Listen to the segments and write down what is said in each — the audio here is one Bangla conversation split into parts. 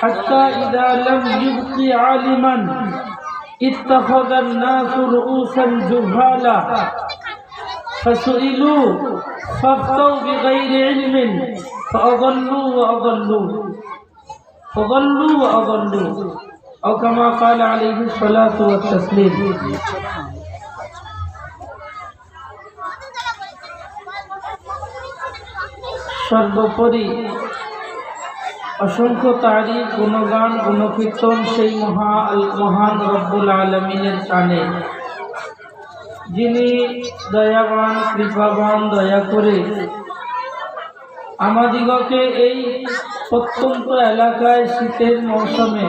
حتى إذا لم يبق عالما اتخذ الناس رؤوسا جهالا فسئلوا فافتوا بغير علم فأضلوا وأضلوا فضلوا وأضلوا أو كما قال عليه الصلاة والتسليم সর্বোপরি অসংখ্য তারিখ গুণগান, গুণকীর্তন সেই মহা মহান রব্বুল আলমিনের টানে যিনি দয়াবান, কৃপাবান, দয়া করে আমাদিগকে এই প্রত্যন্ত এলাকায় শীতের মৌসুমে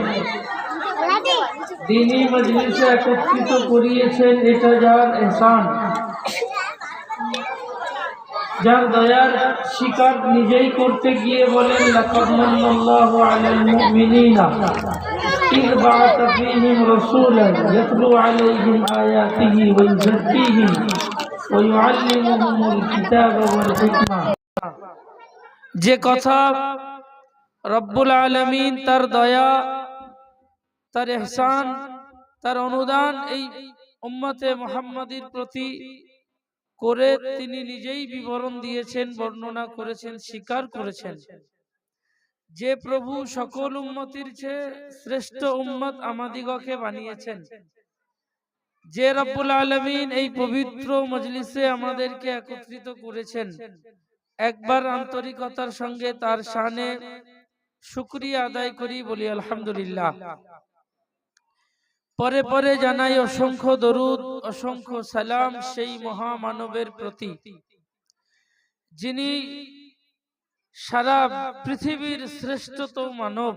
দিনই মজলিসে একত্রিত করিয়েছেন, এটা যার এহসান। যার দয়ার স্বীকার নিজেই করতে গিয়ে বলেন লাকাদ মান্নাল্লাহু আলাল মুমিনিনা إذ بعث فيهم رسولا يتلو عليهم آياته ويزكيهم ويعلمهم الكتاب والحكمة যে কথা রব্বুল আলমিন তার দয়া তার এহসান তার অনুদান এই উম্মতে মোহাম্মদীর প্রতি করে তিনি নিজেই বিবরণ দিয়েছেন বর্ণনা করেছেন স্বীকার করেছেন। যে প্রভু সকল উম্মতির চেয়ে শ্রেষ্ঠ উম্মত আমাদিগকে বানিয়েছেন। যে রব্বুল আলমিন এই পবিত্র মজলিসে আমাদেরকে একত্রিত করেছেন। একবার আন্তরিকতার সঙ্গে তার শানে শুক্রিয়া আদায় করি বলি আলহামদুলিল্লাহ। পরে পরে জানাই অসংখ্য দরুদ, অসংখ্য সালাম সেই মহামানবের প্রতি। যিনি সারা পৃথিবীর শ্রেষ্ঠতম মানব,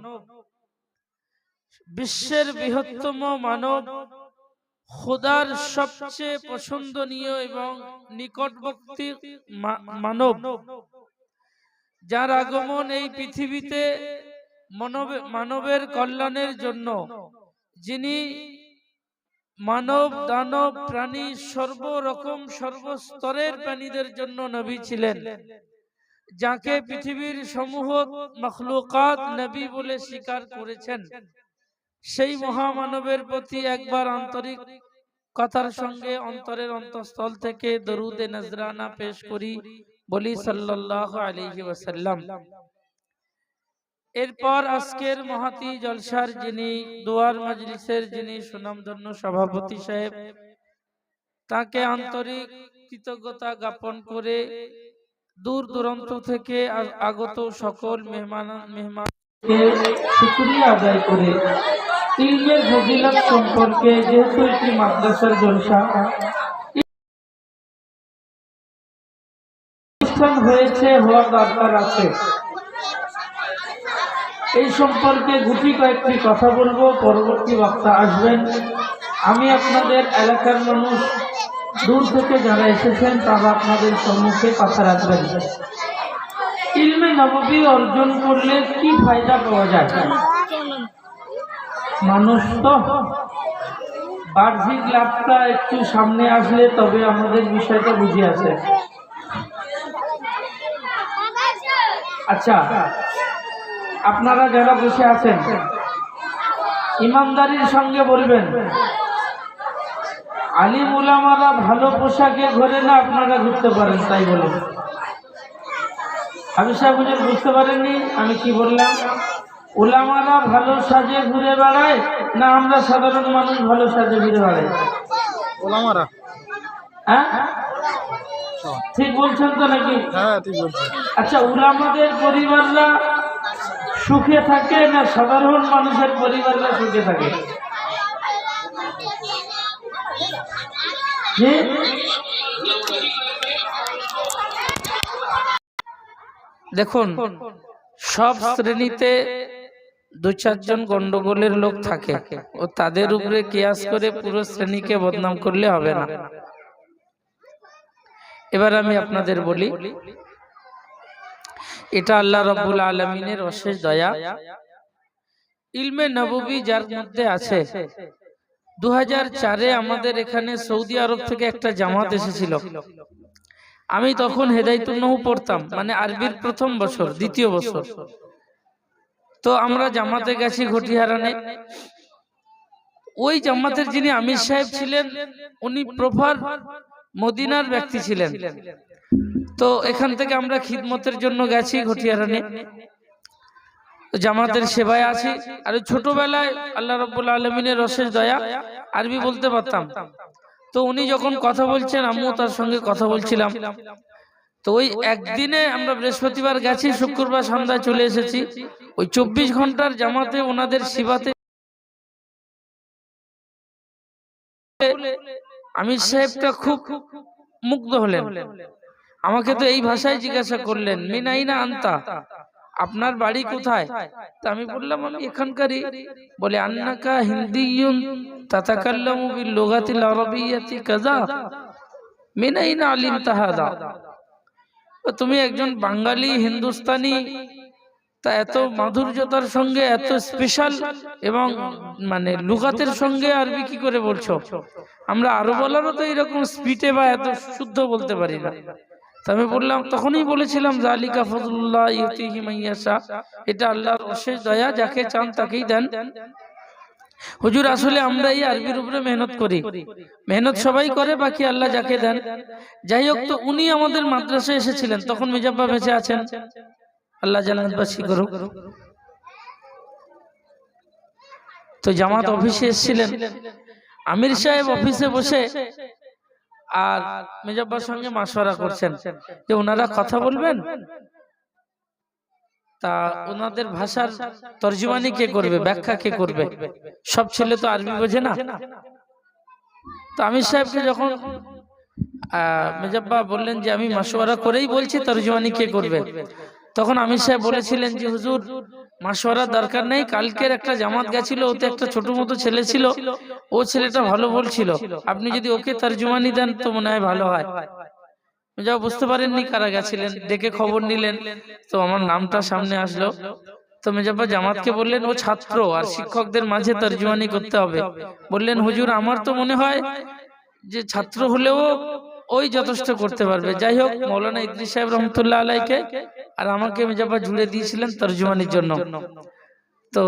বিশ্বের বৃহত্তম মানব, খোদার সবচেয়ে পছন্দনীয় এবং নিকটবর্তী মানব, যার আগমন এই পৃথিবীতে মানবের কল্যাণের জন্য, যিনি মানব, দানব, প্রাণী সর্বরকম সর্বস্তরের প্রাণীদের জন্য নবী ছিলেন, যাকে পৃথিবীর সমূহ মখলুকাত নবী বলে স্বীকার করেছেন। সেই মহামানবের প্রতি একবার আন্তরিক কথার সঙ্গে অন্তরের অন্তঃস্থল থেকে দরুদে নজরানা পেশ করি, বলি সাল্লাল্লাহু আলাইহি ওয়াসাল্লাম। এরপর আজকের মহাতি জলসার যিনি, দোয়ার মজলিসের যিনি সুনামধন্য সভাপতি সাহেব, তাকে আন্তরিক কৃতজ্ঞতা জ্ঞাপন করে দূর দূরান্ত থেকে আগত সকল মেহমান মেহমান আদায় করে সম্পর্কে যেহেতু একটি মাদ্রাসার জলসা হয়েছে, হওয়ার দরকার আছে। এই সম্পর্কে গুটি কয়েকটি কথা বলব, পরবর্তী বক্তা আসবেন। আমি আপনাদের এলাকার মানুষ, দূর থেকে যারা এসেছেন, তারা আপনাদের সম্মুখে কথা রাখবেন। ইলমে নবী অর্জন করলে কি ফায়দা পাওয়া যায়? মানুষ তো বাহ্যিক লাভটা একটু সামনে আসলে তবে আমাদের বিষয়টা বুঝে আছে আচ্ছা আপনারা যারা বসে আছেন ইমানদারির সঙ্গে বলবেন আলিম উলামারা ভালো পোশাকে ঘরে না আপনারা ঘুরতে পারেন তাই বলুন আমি সাহেব বুঝতে পারেননি? আমি কি বললাম? ওলামারা ভালো সাজে ঘুরে বেড়ায় না আমরা সাধারণ মানুষ ভালো সাজে ঘুরে বেড়াই? ওলামারা হ্যাঁ? ঠিক বলছেন তো নাকি? হ্যাঁ ঠিক বলছেন। আচ্ছা উলামাদের পরিবাররা সুখে থাকে না সাধারণ মানুষের পরিবাররা সুখে থাকে? দেখুন, সব শ্রেণীতে দু চারজন গন্ডগোলের লোক থাকে ও তাদের উপরে কিয়াস করে পুরো শ্রেণীকে বদনাম করলে হবে না। এবার আমি আপনাদের বলি এটা আল্লাহ রব্বুল আলমিনের অশেষ দয়া। ইলমে নববী যার মধ্যে আছে। দু চারে আমাদের এখানে সৌদি আরব থেকে একটা জামাত এসেছিল। আমি তখন হেদায়তুল্লাহ পড়তাম মানে আরবির প্রথম বছর, দ্বিতীয় বছর। তো আমরা জামাতে গেছি ঘটিহারানে ওই জামাতের যিনি আমির সাহেব ছিলেন, উনি প্রভার মদিনার ব্যক্তি ছিলেন। তো এখান থেকে আমরা খিদমতের জন্য গেছি ঘটিয়ারানে। জামাতের সেবায় আছি। আর ছোটবেলায় আল্লাহ রব্বুল আলমিনের রসের দয়া, আরবি বলতে পারতাম। তো উনি যখন কথা বলছেন আমিও তার সঙ্গে কথা বলছিলাম। তো ওই একদিনে আমরা বৃহস্পতিবার গেছি, শুক্রবার সন্ধ্যায় চলে এসেছি। ওই চব্বিশ ঘণ্টার জামাতে ওনাদের শিবাতে আমির সাহেবটা খুব মুগ্ধ হলেন। আমাকে তো এই ভাষায় জিজ্ঞাসা করলেন মিনাইনা আনতা আপনার বাড়ি কোথায়? তা আমি বললাম আমি এখানকারই। বলে আন্নাকা লুগাতিল আরাবিয়াতি মিনাইনা আলিম তাহাদা। তুমি একজন বাঙালি হিন্দুস্তানি তা এত মাধুর্যতার সঙ্গে এত স্পেশাল এবং মানে লুগাতের সঙ্গে আরবি কি করে বলছো? আমরা আরও বলারও তো এরকম স্পিডে বা এত শুদ্ধ বলতে পারি না। আমি বললাম, তখনই বলেছিলাম জালিকা ফজলুল্লাহ ইউতিহি মাইয়াশা এটা আল্লাহর অশেষ দয়া, যাকে চান তাকেই দেন। হুজুর, আসলে আমরা এই আরবির উপরে মেহনত করি। মেহনত সবাই করে, বাকি আল্লাহ যাকে দেন। যাই হোক, তো উনি আমাদের মাদ্রাসায় এসেছিলেন, তখন মিজাব্বা বেঁচে আছেন। আল্লাহ জান্নাতবাসী করুক। তো জামাত অফিসে এসেছিলেন। আমির সাহেব অফিসে বসে আর মেজাব্বার সঙ্গে মাসওয়ারা করছেন যে ওনারা কথা বলবেন? তা ওনাদের ভাষার তর্জমানি কে করবে? ব্যাখ্যা কে করবে? সব ছেলে তো আরবি বোঝে না। তো আমির সাহেবকে যখন আহ, মেজব্বা বললেন যে আমি মাসওয়ারা করেই বলছি তর্জমানি কে করবে? তখন আমির সাহেব বলেছিলেন যে হুজুর মাসওয়ারার দরকার নেই কালকের একটা জামাত গেছিল ওতে একটা ছোট মতো ছেলে ছিল ও ছেলেটা ভালো বলছিল আপনি যদি ওকে তর্জমানি দেন তো মনে হয় ভালো হয়। যা বুঝতে পারেননি কারা গেছিলেন ডেকে খবর নিলেন। তো আমার নামটা সামনে আসলো। তো মেজাব্বা জামাতকে বললেন ও ছাত্র আর শিক্ষকদের মাঝে তর্জমানি করতে হবে। বললেন হুজুর আমার তো মনে হয় যে ছাত্র হলেও ওই যথেষ্ট করতে পারবে। যাই হোক মৌলানা ইদ্রিস সাহেব রহমতুল্লাহ আলাইকে আর আমাকে মেজাব্বা জুড়ে দিয়েছিলেন তর্জমানির জন্য। তো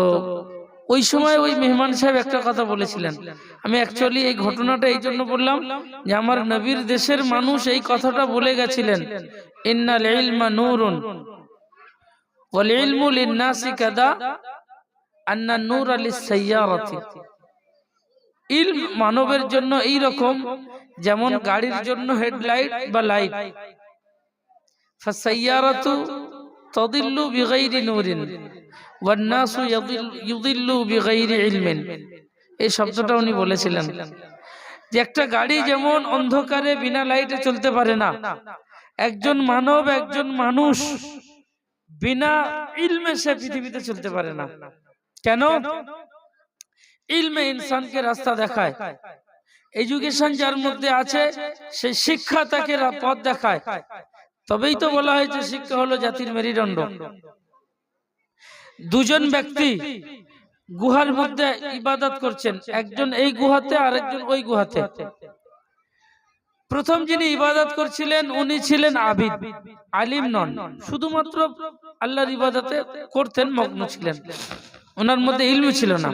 ওই সময় ওই মেহমান সাহেব একটা কথা বলেছিলেন। আমি অ্যাকচুয়ালি এই ঘটনাটা এই জন্য বললাম যে আমার নবীর দেশের মানুষ এই কথাটা বলে গেছিলেন। ইন্নাল ইলমা নূরুন। ওয়াল ইলমু লিন-নাসি কাদা আন্না নূর আলিস সাইয়ারাতি। ইলম মানবের জন্য এই রকম যেমন গাড়ির জন্য হেডলাইট বা লাইট। ফাসাইয়ারাতু তাদিল্লু বিগাইরি নূরিন ওয়ান নাসু ইউদিল্লু বিগাইরি ইলমিন। এই শব্দটা উনি বলেছিলেন যে একটা গাড়ি যেমন অন্ধকারে বিনা লাইটে চলতে পারে না, একজন মানব, একজন মানুষ বিনা ইলমে সে পৃথিবীতে চলতে পারে না। কেন? ইলমে ইনসানকে রাস্তা দেখায়। এডুকেশন যার মধ্যে আছে, সে শিক্ষা তাকে পথ দেখায়। তবেই তো বলা হয়েছে, শিক্ষা হলো জাতির মেরুদণ্ড। দুজন ব্যক্তি গুহার মধ্যে ইবাদত করছেন। একজন এই গুহাতে, আরেকজন ওই গুহাতে। প্রথম যিনি ইবাদত করছিলেন, উনি ছিলেন আবিদ, আলিম নন। শুধুমাত্র আল্লাহর ইবাদতে করতেন, মগ্ন ছিলেন। ওনার মধ্যে ইলম ছিল না।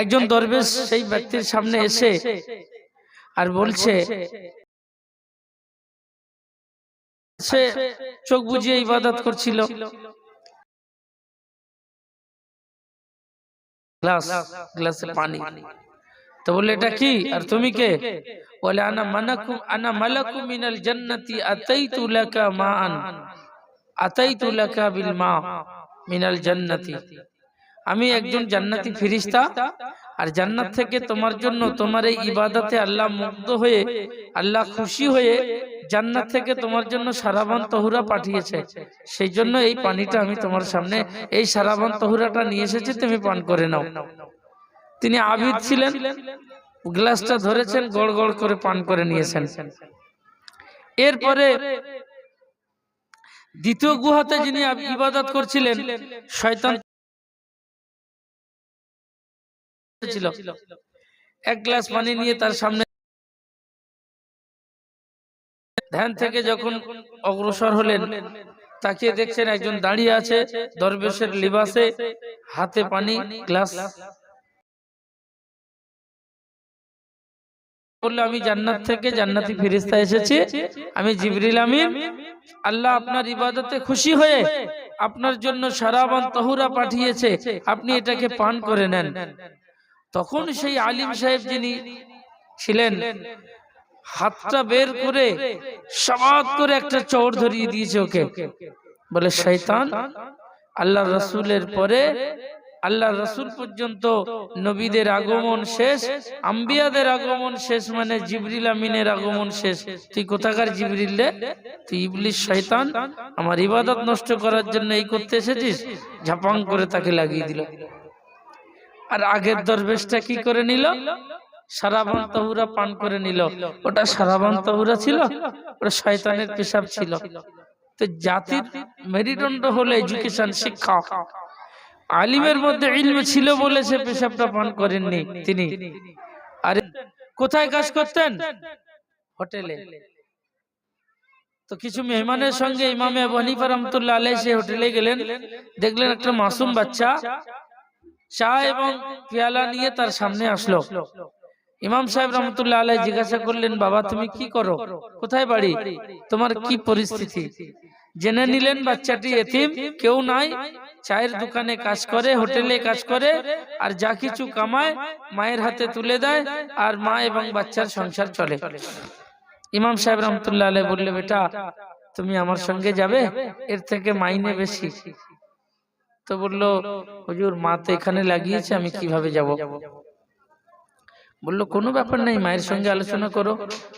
একজন দরবেশ সেই ব্যক্তির সামনে এসে আর বলছে সে চোখ বুজিয়ে ইবাদত করছিল। গ্লাস গ্লাসে পানি। তো বলে এটা কি? আর তুমি কে? বলে আনা মানাকু আনা মালাকু মিনাল জান্নাতি আতাইতু লাকা মাআন। আতাইতু লাকা বিল মা মিনাল জান্নাতি। আমি একজন জান্নাতি ফিরিস্তা আর জান্নাত থেকে তোমার জন্য তোমার এই ইবাদতে আল্লাহ মুগ্ধ হয়ে আল্লাহ খুশি হয়ে জান্নাত থেকে তোমার জন্য সারাবান তহুরা পাঠিয়েছে। সেই জন্য এই পানিটা আমি তোমার সামনে এই সারাবান তহুরাটা নিয়ে এসেছি তুমি পান করে নাও। তিনি আবিদ ছিলেন গ্লাসটা ধরেছেন গড় গড় করে পান করে নিয়েছেন। এরপরে দ্বিতীয় গুহাতে যিনি ইবাদত করছিলেন শয়তান ছিল। এক গ্লাস পানি নিয়ে তার সামনে ধ্যান থেকে যখন অগ্রসর হলেন তাকিয়ে দেখছেন একজন দাঁড়িয়ে আছে দরবেশের লিবাসে হাতে পানি গ্লাস। বলল আমি জান্নাত থেকে জান্নাতি ফিরিস্তা এসেছি। আমি জিবরিল আমিন। আল্লাহ আপনার ইবাদতে খুশি হয়ে আপনার জন্য সারাবান তহুরা পাঠিয়েছে। আপনি এটাকে পান করে নেন। তখন সেই আলিম সাহেব যিনি ছিলেন হাতটা বের করে সবাত করে একটা চোর ধরিয়ে দিয়েছে ওকে। বলে শয়তান আল্লাহ রসুলের পরে আল্লাহ রসুল পর্যন্ত নবীদের আগমন শেষ আম্বিয়াদের আগমন শেষ মানে জিবরিল আমিনের আগমন শেষ। তুই কোথাকার জিবরিল রে? তুই ইবলিশ শয়তান? আমার ইবাদত নষ্ট করার জন্য এই করতে এসেছিস? ঝাপাং করে তাকে লাগিয়ে দিল। আর আগের দরবেশটা কি করে নিল? সারাবান তহুরা পান করে নিল। ওটা সারাবান তহুরা ছিল? ওটা শয়তানের পেশাব ছিল। তো জাতির মেরুদণ্ড হলো এডুকেশন, শিক্ষা। আলিমের মধ্যে ইলম ছিল বলে সে পেশাবটা পান করেননি তিনি। আরে, কোথায় কাজ করতেন? হোটেলে। তো কিছু মেহমানের সঙ্গে ইমামে আবু হানিফা রহমতুল্লাহ আলাই সে হোটেলে গেলেন। দেখলেন একটা মাসুম বাচ্চা চা এবং পেয়ালা নিয়ে তার সামনে আসলো। ইমাম সাহেব রহমতুল্লাহ আলাই জিজ্ঞাসা করলেন, বাবা, তুমি কি করো? কোথায় বাড়ি? তোমার কি পরিস্থিতি? জেনে নিলেন, বাচ্চাটি এতিম, কেউ নাই, চায়ের দোকানে কাজ করে, হোটেলে কাজ করে, আর যা কিছু কামায়, মায়ের হাতে তুলে দেয়, আর মা এবং বাচ্চার সংসার চলে। ইমাম সাহেব রহমতুল্লাহ আলাই বললে বেটা, তুমি আমার সঙ্গে যাবে? এর থেকে মাইনে বেশি। তো বলল, হুজুর, মা তো এখানে লাগিয়েছে, আমি কীভাবে যাব? বলল, কোনো ব্যাপার নাই, মায়ের সঙ্গে আলোচনা করো।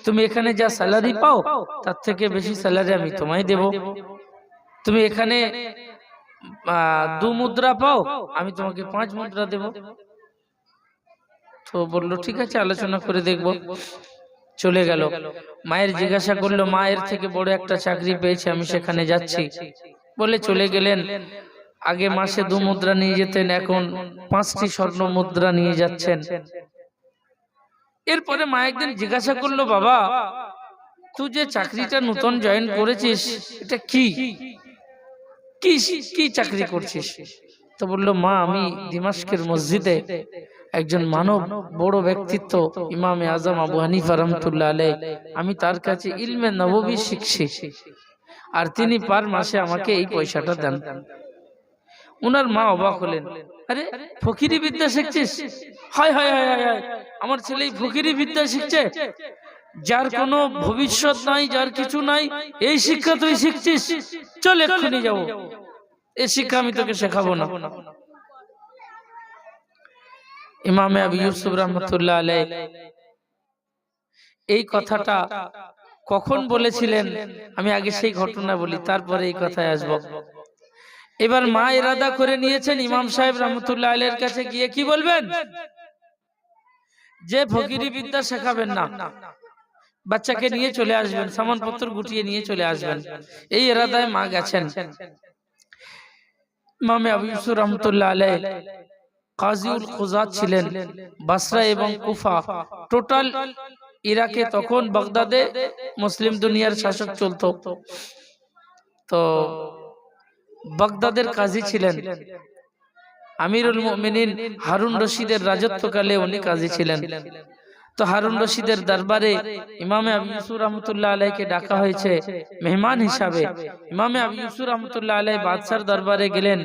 তুমি এখানে যা স্যালারি পাও, তার থেকে বেশি স্যালারি আমি তোমায় দেব। তুমি এখানে দু মুদ্রা পাও, আমি তোমাকে পাঁচ মুদ্রা দেব। তো বলল, ঠিক আছে, আলোচনা করে দেখব। চলে গেল। মায়ের জিজ্ঞাসা করল মায়ের থেকে বড় একটা চাকরি পেয়েছে, আমি সেখানে যাচ্ছি। বলে চলে গেলেন। আগে মাসে দু মুদ্রা নিয়ে যেতেন এখন পাঁচটি স্বর্ণ মুদ্রা নিয়ে যাচ্ছেন। এরপরে মা একদিন জিজ্ঞাসা করল বাবা তুই যে চাকরিটা নতুন জয়েন করেছিস এটা কি? কি? কি চাকরি করছিস? তো বলল মা আমি দিমাস্কের মসজিদে একজন মানব বড় ব্যক্তিত্ব ইমামে আজম আবু হানিফা রহমতুল্লাহ আলাই আমি তার কাছে ইলমে নববী শিখছি। আর তিনি পার মাসে আমাকে এই পয়সাটা দেন। উনার মা অবাক হলেন। আরে ফকিরি বিদ্যা শিখছিস? হয় হয় হয় হায় হায়। আমার ছেলে ফকিরি বিদ্যা শিখছে। যার কোনো ভবিষ্যৎ নাই যার কিছু নাই এই শিক্ষা তুই শিখছিস। চল এক্ষুনি যাব। এই শিক্ষা আমি তোকে শেখাবো না। ইমামে আবু ইউসুফ রহমতুল্লাহ আলাই এই কথাটা কখন বলেছিলেন? আমি আগে সেই ঘটনা বলি তারপরে এই কথায় আসব। এবার মা ইরাদা করে নিয়েছেন ইমাম সাহেব রহমতুল্লাহ আলের কাছে গিয়ে কি বলবেন? যে ফকিরি বিদ্যা শেখাবেন না। বাচ্চাকে নিয়ে চলে আসবেন সামানপত্র গুটিয়ে নিয়ে চলে আসবেন। এই এরাদায় মা গেছেন। মামে আবু ইউসুফ রহমতুল্লাহ আলাই কাজিউল খুজাত ছিলেন বাসরা এবং কুফা। টোটাল ইরাকে তখন বাগদাদে মুসলিম দুনিয়ার শাসক চলতো। তো বাগদাদের কাজী ছিলেন। আমিরুল মুমিনিন হারুন রশিদের রাজত্বকালে উনি কাজী ছিলেন। তো হারুন রশিদের দরবারে ইমামে আবু ইউসুফ রহমতুল্লাহ আলাইকে ডাকা হয়েছে মেহমান হিসাবে। ইমামে আবু ইউসুফ রহমতুল্লাহ আলাই বাদশার দরবারে গেলেন।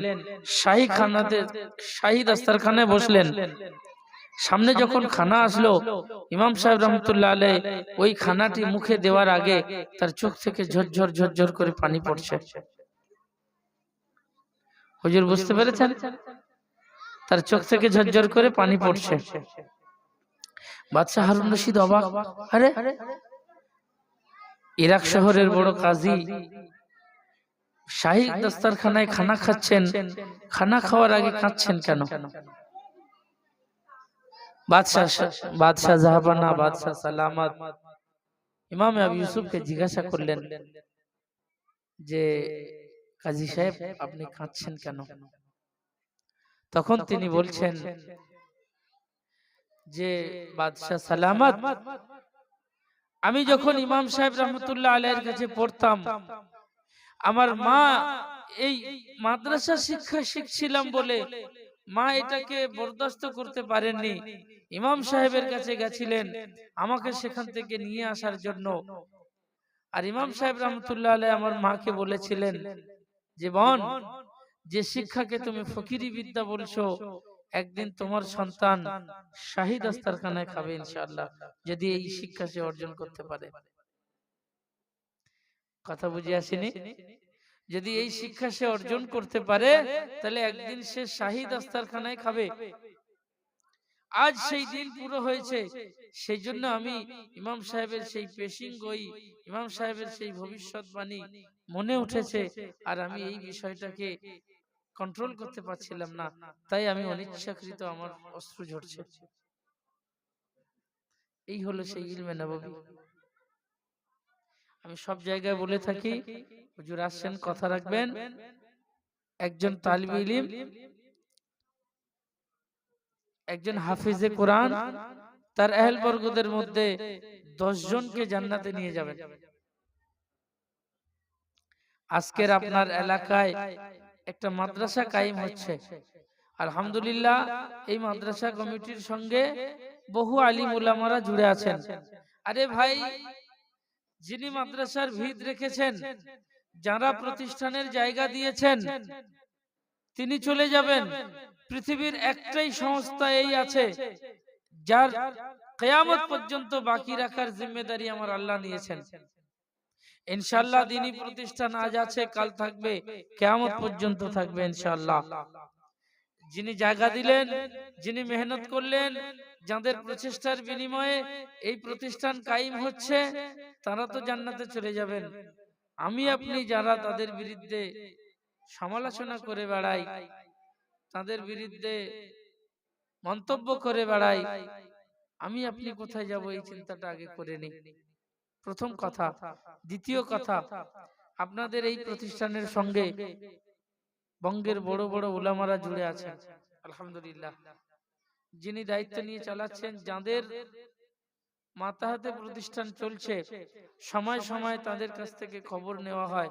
শাহী খানাতে শাহী দস্তরখানে বসলেন। সামনে যখন খানা আসলো ইমাম সাহেব রহমতুল্লাহ আলাই ওই খানাটি মুখে দেওয়ার আগে তার চোখ থেকে ঝরঝর ঝরঝর করে পানি পড়ছে। হুজুর বুঝতে পেরেছেন? তার চোখ থেকে ঝরঝর করে পানি পড়ছে। বাদশাহ হারুন রশিদ অবাক। আরে ইরাক শহরের বড় কাজী শাহী দস্তারখানায় খানা খাচ্ছেন। খানা খাওয়ার আগে কাঁদছেন কেন? বাদশাহ বাদশাহ জাহাবানা বাদশাহ সালামত। ইমাম আবু ইউসুফকে জিজ্ঞাসা করলেন যে কাজী সাহেব আপনি কাঁদছেন কেন? তখন তিনি বলছেন যে বাদশাহ সালামত। আমি যখন ইমাম সাহেব রহমতুল্লাহ আলাইয়ের কাছে পড়তাম আমার মা এই মাদ্রাসা শিক্ষা শিখছিলাম বলে মা এটাকে বরদাস্ত করতে পারেননি। ইমাম সাহেবের কাছে গেছিলেন আমাকে সেখান থেকে নিয়ে আসার জন্য। আর ইমাম সাহেব রহমতুল্লাহ আলাই আমার মাকে বলেছিলেন যে বোন যে শিক্ষাকে তুমি ফকিরি বিদ্যা বলছো একদিন তোমার সন্তান শাহিদ আস্তারখানায় খাবে ইনশাআল্লাহ যদি এই শিক্ষা সে অর্জন করতে পারে। কথা বুঝে আসেনি? যদি এই শিক্ষা সে অর্জন করতে পারে তাহলে একদিন সে শাহিদ আস্তারখানায় খাবে। আজ সেই দিন পুরো হয়েছে সেই জন্য আমি ইমাম সাহেবের সেই পেশিং ওই ইমাম সাহেবের সেই ভবিষ্যৎবাণী মনে উঠেছে আর আমি এই বিষয়টাকে কন্ট্রোল করতে পারছিলাম না। তাই আমি অনিচ্ছাকৃত আমার অস্ত্র ঝরছে। এই হলো সেই ইলমে নববী আমি সব জায়গায় বলে থাকি হুজুর আসছেন কথা রাখবেন। একজন তালিব ইলিম একজন হাফিজে কোরআন তার আহল বর্গদের মধ্যে দশ জনকে জান্নাতে নিয়ে যাবেন। আজকের আপনার এলাকায় একটা মাদ্রাসা কায়েম হচ্ছে। আলহামদুলিল্লাহ এই মাদ্রাসা কমিটির সঙ্গে বহু আলিম উলামারা জুড়ে আছেন। আরে ভাই যিনি মাদ্রাসার ভিত রেখেছেন যারা প্রতিষ্ঠানের জায়গা দিয়েছেন তিনি চলে যাবেন। পৃথিবীর একটাই সংস্থা এই আছে যার কেয়ামত পর্যন্ত বাকি রাখার জিম্মেদারি আমার আল্লাহ নিয়েছেন। ইনশাল্লাহ দিনী প্রতিষ্ঠান আজ আছে কাল থাকবে কেয়ামত পর্যন্ত থাকবে ইনশাল্লাহ যিনি জায়গা দিলেন যিনি মেহনত করলেন যাদের প্রচেষ্টার বিনিময়ে এই প্রতিষ্ঠান কায়েম হচ্ছে তারা তো জান্নাতে চলে যাবেন। আমি আপনি যারা তাদের বিরুদ্ধে সমালোচনা করে বেড়াই তাদের বিরুদ্ধে মন্তব্য করে বেড়াই আমি আপনি কোথায় যাব এই চিন্তাটা আগে করে নি প্রথম কথা। দ্বিতীয় কথা আপনাদের এই প্রতিষ্ঠানের সঙ্গে বঙ্গের বড় বড় ওলামারা জুড়ে আছেন। আলহামদুলিল্লাহ। যিনি দায়িত্ব নিয়ে চালাচ্ছেন যাদের মাথা হাতে প্রতিষ্ঠান চলছে সময় সময় তাদের কাছ থেকে খবর নেওয়া হয়।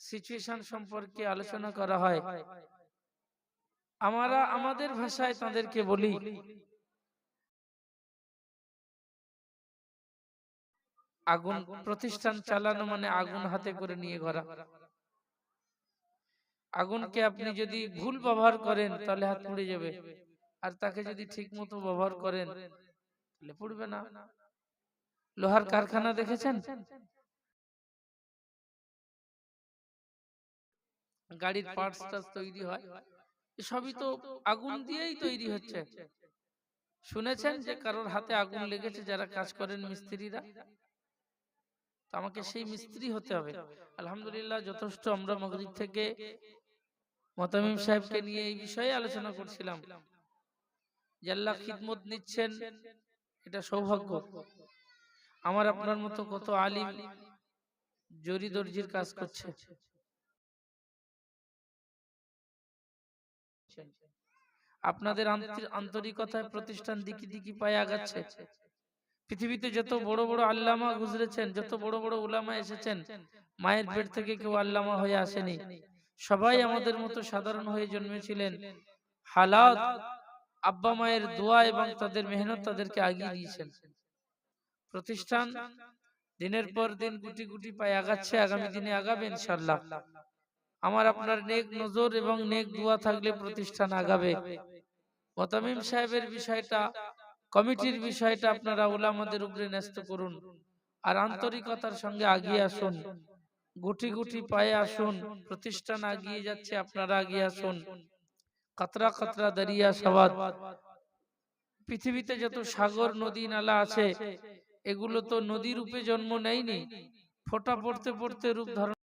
সিচুয়েশন সম্পর্কে আলোচনা করা হয়। আমরা আমাদের ভাষায় তাদেরকে বলি আগুন প্রতিষ্ঠান চালানো মানে আগুন হাতে করে নিয়ে ঘোরা। আগুনকে আপনি যদি ভুল ব্যবহার করেন তাহলে হাত পুড়ে যাবে। আর তাকে যদি ঠিক মতো ব্যবহার করেন তাহলে পুড়বে না। লোহার কারখানা দেখেছেন? গাড়ির পার্টস তৈরি হয়। সবই তো আগুন দিয়েই তৈরি হচ্ছে। শুনেছেন যে কারোর হাতে আগুন লেগেছে যারা কাজ করেন মিস্ত্রিরা? তো আমাকে সেই মিস্ত্রি হতে হবে। আলহামদুলিল্লাহ যথেষ্ট আমরা মগরিব থেকে মতামিম সাহেবকে নিয়ে এই বিষয়ে আলোচনা করছিলাম। আল্লাহ খিদমত নিচ্ছেন এটা সৌভাগ্য। আমার আপনার মতো কত আলিম জরি দর্জির কাজ করছে। আপনাদের আন্তরি- আন্তরিকতায় প্রতিষ্ঠান দিকি দিকি পায়ে আগাচ্ছে। পৃথিবীতে যত বড় বড় আল্লামা গুজরেছেন, যত বড় বড় উলামা এসেছেন, মায়ের পেট থেকে কেউ আল্লামা হয়ে আসেনি। সবাই আমাদের মতো সাধারণ হয়ে জন্মেছিলেন। হালাত আব্বা মায়ের দোয়া এবং তাদের মেহনত তাদেরকে আগিয়ে দিয়েছেন। প্রতিষ্ঠান দিনের পর দিন গুটি গুটি পায়ে আগাচ্ছে, আগামী দিনে আগাবে ইনশাল্লাহ আমার আপনার নেক নজর এবং নেক দোয়া থাকলে প্রতিষ্ঠান আগাবে। মোতামিম সাহেবের বিষয়টা কমিটির বিষয়টা আপনারা ওলামাদের উপরে ন্যস্ত করুন আর আন্তরিকতার সঙ্গে আগিয়ে আসুন। গুটি গুটি পায়ে আসুন প্রতিষ্ঠান আগিয়ে যাচ্ছে আপনারা আগিয়ে আসুন। কাতরা কাতরা দারিয়া সাবাদ পৃথিবীতে যত সাগর নদী নালা আছে এগুলো তো নদী রূপে জন্ম নেয়নি। ফোঁটা পড়তে পড়তে রূপ ধারণ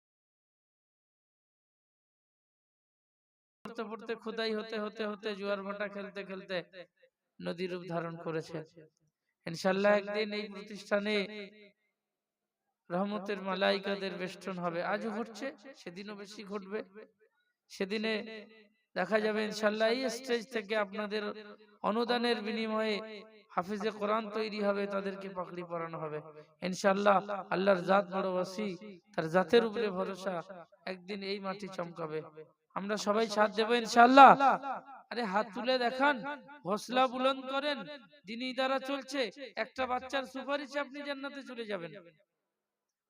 পড়তে পড়তে খোদাই হতে হতে হতে জোয়ার ভাটা খেলতে খেলতে নদী রূপ ধারণ করেছে। ইনশাল্লাহ একদিন এই প্রতিষ্ঠানে রহমতের মালাইকাদের বেষ্টন হবে। আজও ঘটছে সেদিনও বেশি ঘটবে। সেদিনে দেখা যাবে ইনশাল্লাহ এই স্টেজ থেকে আপনাদের অনুদানের বিনিময়ে হাফিজে কোরআন তৈরি হবে তাদেরকে পাকড়ি পরানো হবে। ইনশাআল্লাহ আল্লাহর জাত বড় ওয়াসি তার জাতের উপরে ভরসা একদিন এই মাটি চমকাবে। আমরা সবাই সাথ দেবো ইনশাআল্লাহ আরে হাত তুলে দেখান হসলা বুলন্দ করেন দিনই দ্বারা চলছে একটা বাচ্চার সুপারিশে আপনি জান্নাতে চলে যাবেন।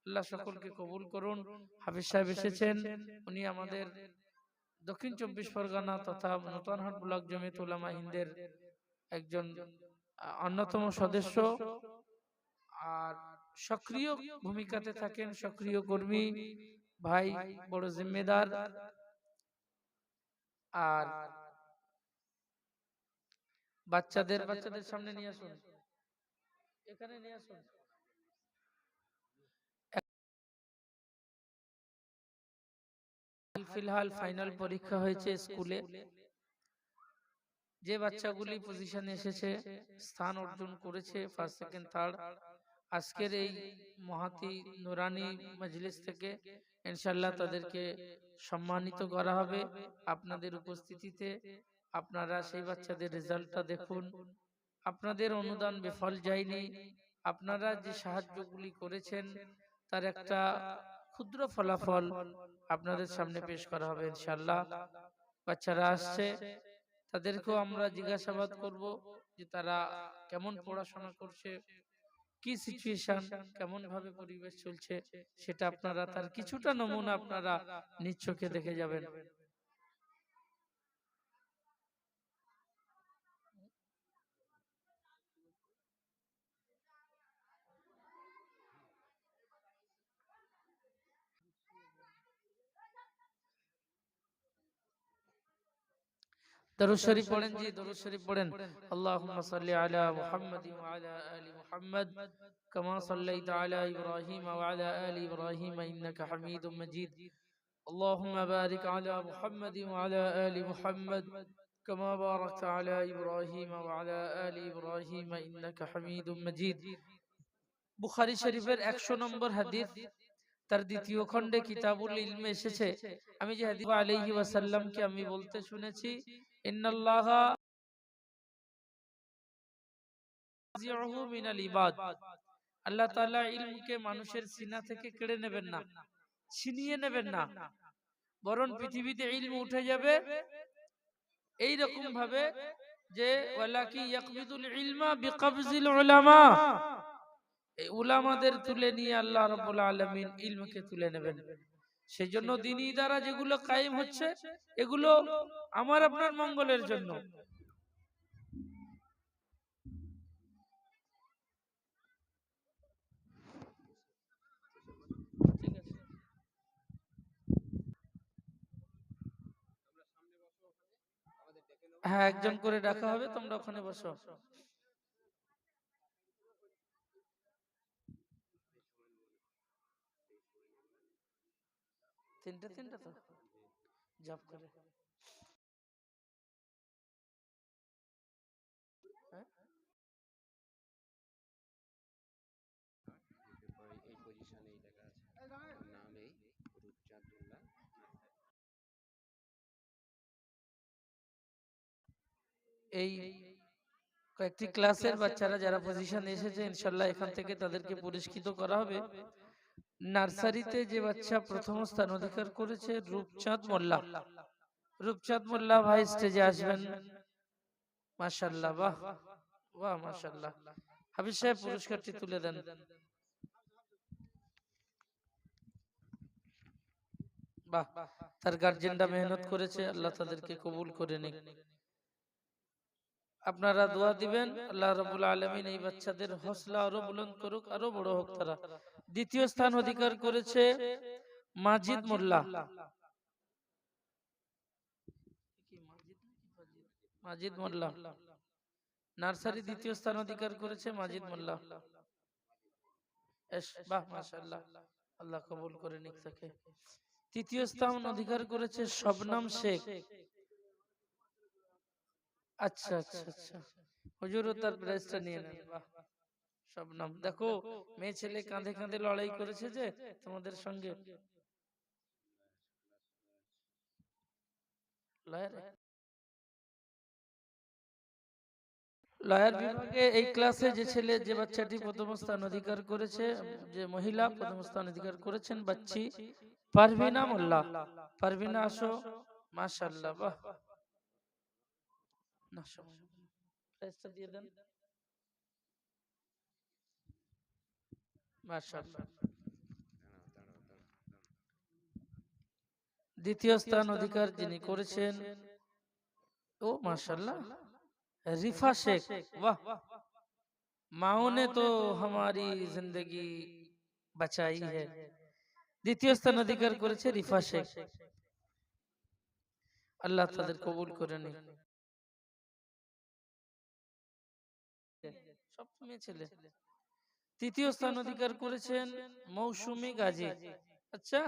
আল্লাহ সকলকে কবুল করুন। হাফিজ সাহেব এসেছেন উনি আমাদের দক্ষিণ চব্বিশ পরগনা তথা নতুনহাট ব্লক জমিয়ত উলামা হিন্দের একজন অন্যতম সদস্য। আর সক্রিয় ভূমিকাতে থাকেন সক্রিয় কর্মী ভাই বড় জিম্মেদার। আর বাচ্চাদের বাচ্চাদের সামনে নিয়ে আসুন। এখানে নিয়ে আসুন। ফিলহাল ফাইনাল পরীক্ষা হয়েছে স্কুলে। যে বাচ্চাগুলি পজিশনে এসেছে স্থান অর্জন করেছে ফার্স্ট সেকেন্ড থার্ড আজকের এই মহাতি নুরানি মজলিস থেকে ইনশাল্লাহ তাদেরকে সম্মানিত করা হবে আপনাদের উপস্থিতিতে। আপনারা সেই বাচ্চাদের রেজাল্টটা দেখুন। আপনাদের অনুদান বিফল যায়নি। আপনারা যে সাহায্যগুলি করেছেন, তার একটা ক্ষুদ্র ফলাফল আপনাদের সামনে পেশ করা হবে ইনশাল্লাহ বাচ্চারা আসছে, তাদেরকেও আমরা জিজ্ঞাসাবাদ করব যে তারা কেমন পড়াশোনা করছে, কি সিচুয়েশন কেমন ভাবে পরিবেশ চলছে, সেটা আপনারা তার কিছুটা নমুনা আপনারা চোখে দেখে যাবেন। দরুদ শরীফ পড়েন জি দরুদ শরীফ পড়েন আল্লাহুম্মা সাল্লি আলা মুহাম্মাদ ওয়া আলা আলি মুহাম্মাদ কামা সাল্লাইতা আলা ইব্রাহিম ওয়া আলা আলি ইব্রাহিম ইন্নাকা হামিদুম মাজিদ اللهم بارك على محمد وعلى آل محمد كما باركت على إبراهيم وعلى آل إبراهيم إنك حميد مجيد বুখারী শরীফের 100 নম্বর হাদিস তার দ্বিতীয় খণ্ডে কিতাবুল ইলমে এসেছে আমি যে হাদিস আলাইহি ওয়াসাল্লামকে আমি বলতে শুনেছি আল্লাহ ইলমকে মানুষের সিনা থেকে কেড়ে নেবেন না, ছিনিয়ে নেবেন না। বরং পৃথিবীতে ইলম উঠে যাবে এই রকম ভাবে যে, ওয়ালাকি ইয়াকবিদুল ইলমা বিকবজিল উলামা। উলামাদের তুলে নিয়ে আল্লাহ রাব্বুল আলামিন ইলমকে তুলে নেবেন। সেই জন্য দিনই দ্বারা যেগুলো কায়েম হচ্ছে এগুলো আমার আপনার মঙ্গলের জন্য। হ্যাঁ একজন করে ডাকা হবে তোমরা ওখানে বসো। তিনটা তিনটা তো। জব করে। হ্যাঁ? এই পজিশনেই লেখা আছে। নাম এই রূপচাঁদুল্লাহ। এই কয়েকটি ক্লাসের বাচ্চারা যারা পজিশন এসেছে ইনশাল্লাহ এখান থেকে তাদেরকে পুরস্কৃত করা হবে। নার্সারিতে যে বাচ্চা প্রথম স্থান অধিকার করেছে রূপচাঁদ মোল্লা। রূপচাঁদ মোল্লা ভাই স্টেজে আসবেন। মাশাল্লাহ বাহ। বাহ মাশাল্লাহ। হাবিজ সাহেব পুরস্কারটি তুলে দেন। বাহ তার গার্জেনরা মেহনত করেছে। আল্লাহ তাদেরকে কবুল করে নিক। আপনারা দোয়া দিবেন। আল্লাহ রাব্বুল আলামিন এই বাচ্চাদের হসলা আরও বুলন্দ করুক আরও বড় হোক তারা। দ্বিতীয় স্থান অধিকার করেছে মাজিদ মোল্লা। মাজিদ মোল্লা। নার্সারি দ্বিতীয় স্থান অধিকার করেছে মাজিদ মোল্লা। বাহ আল্লাহ কবুল করে নিক তাকে। তৃতীয় স্থান অধিকার করেছে শবনম শেখ। আচ্ছা আচ্ছা আচ্ছা। হুজুরও তার প্রাইজটা নিয়ে নেন। বাহ। শবনম দেখো মেয়ে ছেলে কাঁধে কাঁধে লড়াই করেছে যে তোমাদের সঙ্গে। লয়ার বিভাগে এই ক্লাসে যে ছেলে যে বাচ্চাটি প্রথম স্থান অধিকার করেছে যে মহিলা প্রথম স্থান অধিকার করেছেন বাচ্চি পারভিনা মোল্লা পারভিনা আসো মাশাআল্লাহ বাহ। না সময় দিয়ে দেন। দ্বিতীয় স্থান অধিকার যিনি করেছেন ও মার্শাল্লাহ রিফা শেখ বাহ। মাওনে তো আমার জিন্দগি বাঁচাই হ্যাঁ দ্বিতীয় স্থান অধিকার করেছে রিফা শেখ। আল্লাহ তাদের কবুল করে নি সব মেয়ে ছেলে। তৃতীয় স্থান অধিকার করেছেন মৌসুমী গাজী। আচ্ছা?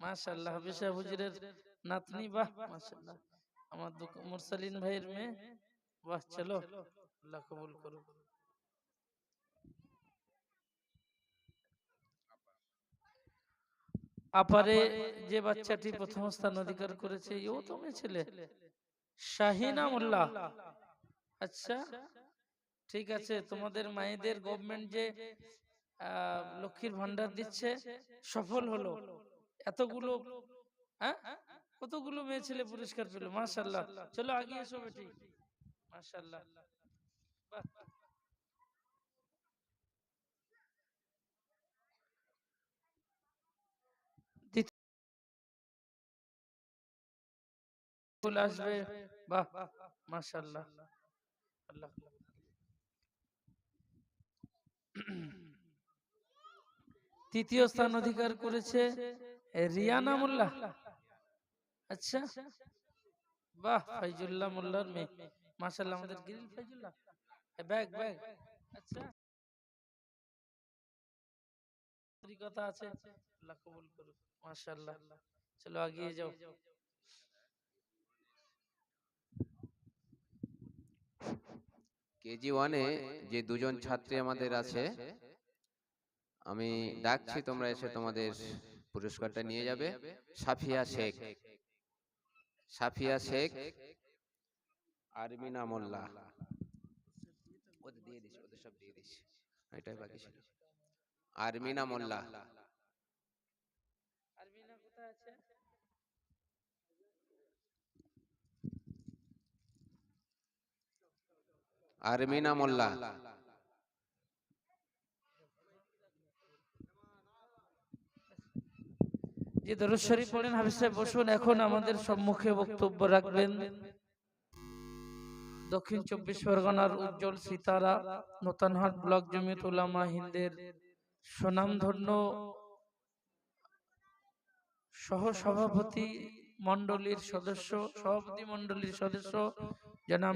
মাশাআল্লাহ হাফিজা হুজুরের নাতনি বাহ মাশাআল্লাহ। আমার দুক- মুরসালিন ভাইয়ের মেয়ে। বাহ চলো। আল্লাহ কবুল করুক। আপারে যে বাচ্চাটি প্রথম স্থান অধিকার করেছে ও তো মেয়ে ছেলে। শাহিনা মোল্লা আচ্ছা? ঠিক আছে তোমাদের মায়েদের গভর্নমেন্ট যে লক্ষ্মীর ভান্ডার দিচ্ছে সফল হলো। এতগুলো হ্যাঁ? কতগুলো মেয়ে ছেলে পুরস্কার পেল? মাশাল্লাহ চলো আগে এসো বেটি। মাশাল্লাহ আসবে বাহ মাশাল্লাহ আল্লাহ তৃতীয় স্থান অধিকার করেছে রিয়ানা মোল্লা। আচ্ছা। বাহ, ফাইজুল্লাহ মোল্লার মেয়ে। মাশাল্লাহ আমাদের গ্রিল ফাইজুল্লাহ। Bag bag. আচ্ছা। কথা আছে। আল্লাহ কবুল করুক। মাশাল্লাহ চলো এগিয়ে যাও। কেজি ওয়ানে যে দুজন ছাত্রী আমাদের আছে, আমি ডাকছি, তোমরা এসে তোমাদের পুরস্কারটা নিয়ে যাবে। সাফিয়া শেখ। সাফিয়া শেখ, আরমিনা মোল্লা। ওদের দিয়ে দিস, ওদের সব দিয়ে দিস। এটাই বাকি ছিল। আরমিনা মোল্লা। আরবিনা কোথায় আছে? আরমিনা মোল্লা। যে দরুদ শরীফ পড়েন হাফিজ সাহেব বসুন। এখন আমাদের সম্মুখে বক্তব্য রাখবেন। দক্ষিণ চব্বিশ পরগনার উজ্জ্বল সিতারা নতুনহাট ব্লক জমিয়ত উলামা হিন্দের সুনামধন্য সহ সভাপতি মন্ডলীর সদস্য সভাপতি মন্ডলীর সদস্য জনাব